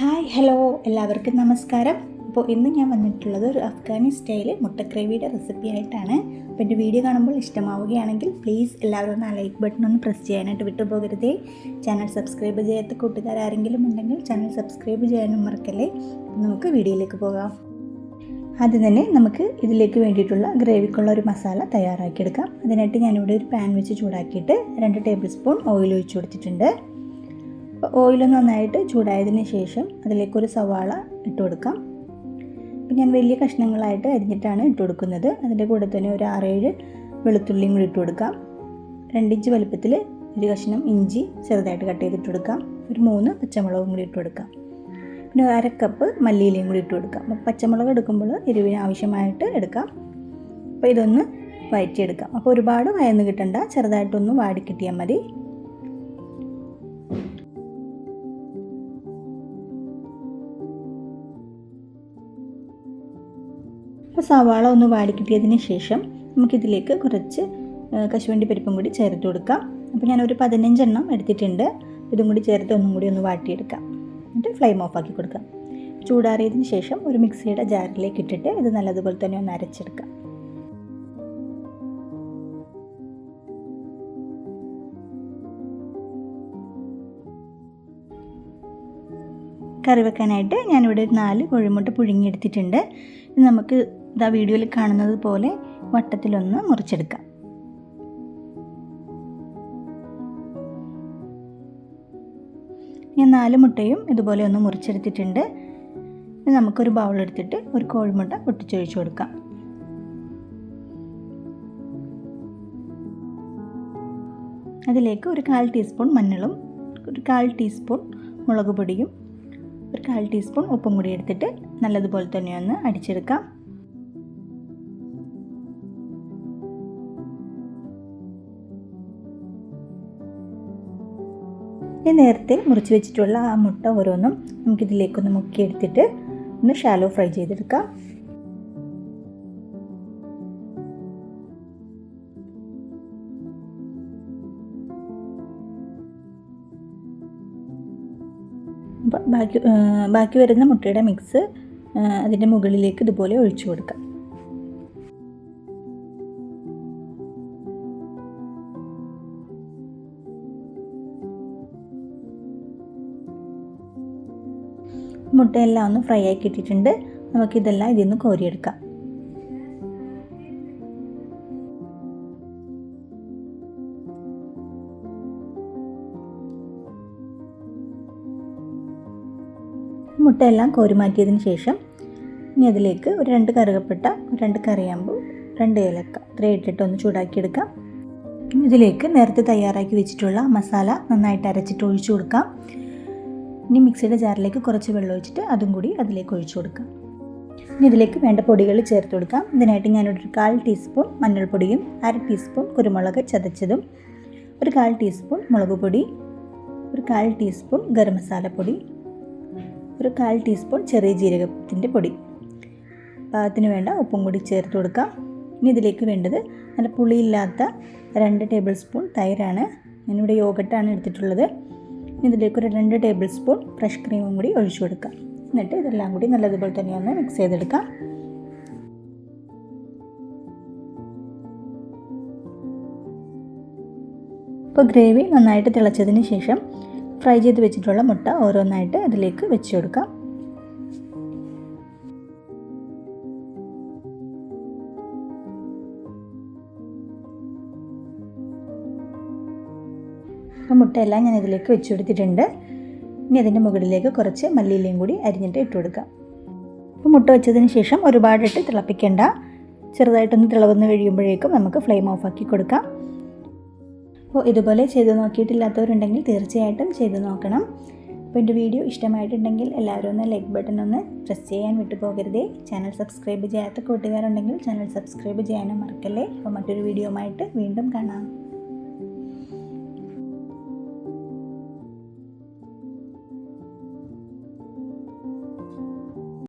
Hi hello എല്ലാവർക്കും നമസ്കാരം. അപ്പോൾ ഇന്ന് ഞാൻ വന്നിട്ടുള്ളത് ഒരു അഫ്ഗാനി സ്റ്റൈൽ മുട്ടക്രേവിയുടെ റെസിപ്പി ആയിട്ടാണ്. അപ്പോൾ എന്റെ വീഡിയോ കാണുമ്പോൾ ഇഷ്ടമാവുകയാണെങ്കിൽ പ്ലീസ് എല്ലാവരും ഒന്ന് ആ ലൈക്ക് ബട്ടൺ ഒന്ന് പ്രസ് ചെയ്യാനായിട്ട് വിട്ടുപോകരുതേ. ചാനൽ സബ്സ്ക്രൈബ് ചെയ്യാത്ത കൂട്ടുകാർ ആരെങ്കിലും ഉണ്ടെങ്കിൽ ചാനൽ സബ്സ്ക്രൈബ് ചെയ്യാനും മറക്കല്ലേ. നമുക്ക് വീഡിയോയിലേക്ക് പോകാം. ആദ്യം തന്നെ നമുക്ക് ഇതിലേക്ക് വേണ്ടിയിട്ടുള്ള ഗ്രേവിക്കുള്ള ഒരു മസാല തയ്യാറാക്കിയെടുക്കാം. അതിനായിട്ട് ഞാനിവിടെ ഒരു പാൻ വെച്ച് ചൂടാക്കിയിട്ട് രണ്ട് ടേബിൾ സ്പൂൺ ഓയിൽ ഒഴിച്ചു കൊടുത്തിട്ടുണ്ട്. ഓയിൽ നന്നായിട്ട് ചൂടായതിന് ശേഷം അതിലേക്കൊരു സവാള ഇട്ട് കൊടുക്കാം. പിന്നെ ഞാൻ വലിയ കഷ്ണങ്ങളായിട്ട് അരിഞ്ഞിട്ടാണ് ഇട്ട് കൊടുക്കുന്നത്. അതിന്റെ കൂടെ തന്നെ ഒരു ആറേഴ് വെളുത്തുള്ളിയും കൂടി ഇട്ട് കൊടുക്കാം. രണ്ടിഞ്ച് വലുപ്പത്തിൽ ഒരു കഷ്ണം ഇഞ്ചി ചെറുതായിട്ട് കട്ട് ചെയ്തിട്ട് കൊടുക്കാം. ഒരു മൂന്ന് പച്ചമുളകും കൂടി ഇട്ട് കൊടുക്കാം. പിന്നെ ഒരു അരക്കപ്പ് മല്ലിയിലയും കൂടി ഇട്ട് കൊടുക്കാം. അപ്പോൾ പച്ചമുളക് എടുക്കുമ്പോൾ എരിവിന് ആവശ്യമായിട്ട് എടുക്കാം. അപ്പോൾ ഇതൊന്ന് വഴറ്റിയെടുക്കാം അപ്പോൾ ഒരുപാട് വയന്ന് കിട്ടണ്ട. ചെറുതായിട്ടൊന്ന് വാടി കിട്ടിയാൽ മതി. അപ്പോൾ സവാള ഒന്ന് വാടി കിട്ടിയതിന് ശേഷം നമുക്കിതിലേക്ക് കുറച്ച് കശുവണ്ടി പരിപ്പും കൂടി ചേർത്ത് കൊടുക്കാം. അപ്പോൾ ഞാനൊരു പതിനഞ്ചെണ്ണം എടുത്തിട്ടുണ്ട്. ഇതും കൂടി ചേർത്ത് ഒന്നും കൂടി ഒന്ന് വാട്ടിയെടുക്കാം. എന്നിട്ട് ഫ്ലെയിം ഓഫ് ആക്കി കൊടുക്കാം. ചൂടാറിയതിന് ശേഷം ഒരു മിക്സിയുടെ ജാറിലേക്ക് ഇട്ടിട്ട് ഇത് നല്ലതുപോലെ തന്നെ ഒന്ന് അരച്ചെടുക്കാം. കറി വെക്കാനായിട്ട് ഞാനിവിടെ നാല് കോഴിമുട്ട പുഴുങ്ങിയെടുത്തിട്ടുണ്ട്. നമുക്ക് ഇതാ വീഡിയോയിൽ കാണുന്നത് പോലെ വട്ടത്തിലൊന്ന് മുറിച്ചെടുക്കാം. ഞാൻ നാല് മുട്ടയും ഇതുപോലെ ഒന്ന് മുറിച്ചെടുത്തിട്ടുണ്ട്. നമുക്കൊരു ബൗൾ എടുത്തിട്ട് ഒരു കോഴിമുട്ട പൊട്ടിച്ചൊഴിച്ചു കൊടുക്കാം. അതിലേക്ക് ഒരു കാൽ ടീസ്പൂൺ മഞ്ഞളും ഒരു കാൽ ടീസ്പൂൺ മുളക് പൊടിയും ഒരു കാൽ ടീസ്പൂൺ ഉപ്പും കൂടി എടുത്തിട്ട് നല്ലതുപോലെ തന്നെ ഒന്ന് അടിച്ചെടുക്കാം. ഈ നേരത്തെ മുറിച്ച് വെച്ചിട്ടുള്ള ആ മുട്ട ഓരോന്നും നമുക്കിതിലേക്കൊന്ന് മുക്കിയെടുത്തിട്ട് ഒന്ന് ഷാലോ ഫ്രൈ ചെയ്തെടുക്കാം. ബാക്കി ബാക്കി വരുന്ന മുട്ടയുടെ മിക്സ് അതിന്റെ മുകളിലേക്ക് ഇതുപോലെ ഒഴിച്ചു കൊടുക്കാം. മുട്ടയെല്ലാം ഒന്ന് ഫ്രൈ ആക്കി ഇട്ടിട്ടുണ്ട് നമുക്കിതെല്ലാം ഇതിൽ നിന്ന് കോരിയെടുക്കാം. മുട്ടയെല്ലാം കോരിമാറ്റിയതിന് ശേഷം ഇനി അതിലേക്ക് ഒരു രണ്ട് കറുകപ്പെട്ട രണ്ട് കറിയാമ്പ് രണ്ട് ഏലക്ക ഇത്രയും ഇട്ടിട്ട് ഒന്ന് ചൂടാക്കിയെടുക്കാം. ഇതിലേക്ക് നേരത്തെ തയ്യാറാക്കി വെച്ചിട്ടുള്ള മസാല നന്നായിട്ട് അരച്ചിട്ട് ഒഴിച്ചു കൊടുക്കാം. ഇനി മിക്സിയുടെ ജാറിലേക്ക് കുറച്ച് വെള്ളം ഒഴിച്ചിട്ട് അതും കൂടി അതിലേക്ക് ഒഴിച്ചു കൊടുക്കാം. ഇനി ഇതിലേക്ക് വേണ്ട പൊടികൾ ചേർത്ത് കൊടുക്കാം. ഇതിനായിട്ട് ഞാനൊരു കാൽ ടീസ്പൂൺ മഞ്ഞൾപ്പൊടിയും അര ടീസ്പൂൺ കുരുമുളക് ചതച്ചതും ഒരു കാൽ ടീസ്പൂൺ മുളക് പൊടി ഒരു കാൽ ടീസ്പൂൺ ഗരം മസാലപ്പൊടി ഒരു കാൽ ടീസ്പൂൺ ചെറിയ ജീരകത്തിന്റെ പൊടി. പാകത്തിന് വേണ്ട ഉപ്പും കൂടി ചേർത്ത് കൊടുക്കാം. ഇനി ഇതിലേക്ക് വേണ്ടത് നല്ല പുളിയില്ലാത്ത രണ്ട് ടേബിൾ സ്പൂൺ തൈരാണ്. ഞാനിവിടെ യോഗട്ടാണ് എടുത്തിട്ടുള്ളത്. ഇതിലേക്ക് ഒരു രണ്ട് ടേബിൾ സ്പൂൺ ഫ്രഷ് ക്രീമും കൂടി ഒഴിച്ചു കൊടുക്കാം. എന്നിട്ട് ഇതെല്ലാം കൂടി നല്ലതുപോലെ തന്നെ ഒന്ന് മിക്സ് ചെയ്തെടുക്കാം. ഇപ്പോൾ ഗ്രേവി നന്നായിട്ട് തിളച്ചതിന് ശേഷം ഫ്രൈ ചെയ്ത് വെച്ചിട്ടുള്ള മുട്ട ഓരോന്നായിട്ട് അതിലേക്ക് വെച്ച് കൊടുക്കാം. അപ്പോൾ മുട്ടയെല്ലാം ഞാൻ ഇതിലേക്ക് വെച്ച് കൊടുത്തിട്ടുണ്ട്. ഇനി അതിന്റെ മുകളിലേക്ക് കുറച്ച് മല്ലിയിലയും കൂടി അരിഞ്ഞിട്ട് ഇട്ട് കൊടുക്കാം. അപ്പോൾ മുട്ട വെച്ചതിന് ശേഷം ഒരുപാടിട്ട് തിളപ്പിക്കേണ്ട. ചെറുതായിട്ടൊന്ന് തിളവന്ന് കഴിയുമ്പോഴേക്കും നമുക്ക് ഫ്ലെയിം ഓഫ് ആക്കി കൊടുക്കാം. അപ്പോൾ ഇതുപോലെ ചെയ്ത് നോക്കിയിട്ടില്ലാത്തവരുണ്ടെങ്കിൽ തീർച്ചയായിട്ടും ചെയ്ത് നോക്കണം. അപ്പോൾ എന്റെ വീഡിയോ ഇഷ്ടമായിട്ടുണ്ടെങ്കിൽ എല്ലാവരും ഒന്ന് ലൈക്ക് ബട്ടൺ ഒന്ന് പ്രസ് ചെയ്യാൻ വിട്ടുപോകരുതേ. ചാനൽ സബ്സ്ക്രൈബ് ചെയ്യാത്ത കൂട്ടുകാരുണ്ടെങ്കിൽ ചാനൽ സബ്സ്ക്രൈബ് ചെയ്യാനും മറക്കല്ലേ. അപ്പോൾ മറ്റൊരു വീഡിയോ വീണ്ടും കാണാം.